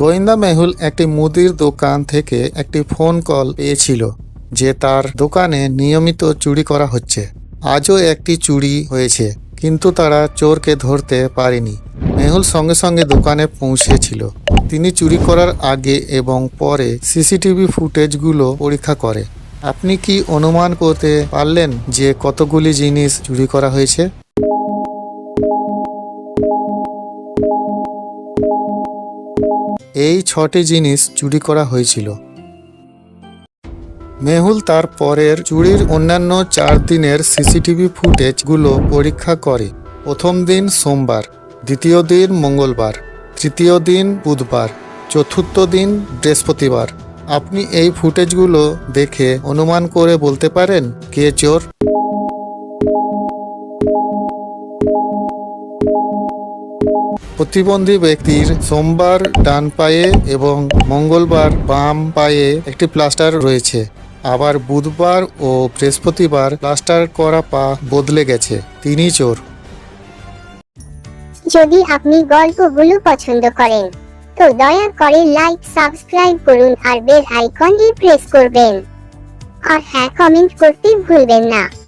গোয়েন্দা মেহুল একটি মুদির দোকান থেকে একটি ফোন কল পেয়েছিল, যে তার দোকানে নিয়মিত চুরি করা হচ্ছে। আজও একটি চুরি হয়েছে, কিন্তু তারা চোরকে ধরতে পারেনি। মেহুল সঙ্গে সঙ্গে দোকানে পৌঁছেছিল। তিনি চুরি করার আগে এবং পরে সিসিটিভি ফুটেজগুলো পরীক্ষা করে। আপনি কি অনুমান করতে পারলেন যে কতগুলি জিনিস চুরি করা হয়েছে? এই ছটি জিনিস চুরি করা হয়েছিল। মেহুল তার পরের চুরির অন্যান্য চার দিনের সিসিটিভি ফুটেজগুলো পরীক্ষা করে। প্রথম দিন সোমবার, দ্বিতীয় দিন মঙ্গলবার, তৃতীয় দিন বুধবার, চতুর্থ দিন বৃহস্পতিবার। আপনি এই ফুটেজগুলো দেখে অনুমান করে বলতে পারেন কে চোর? প্রতিবন্ধী ব্যক্তির সোমবার ডান পায়ে এবং মঙ্গলবার বাম পায়ে একটি প্লাস্টার রয়েছে। আবার বুধবার ও বৃহস্পতিবার প্লাস্টার করা পা বদলে গেছে। তিনি চোর। যদি আপনি গল্পগুলো পছন্দ করেন, তো দয়া করে লাইক সাবস্ক্রাইব করুন আর বেল আইকনটি প্রেস করবেন। আর হ্যাঁ কমেন্ট করতে ভুলবেন না।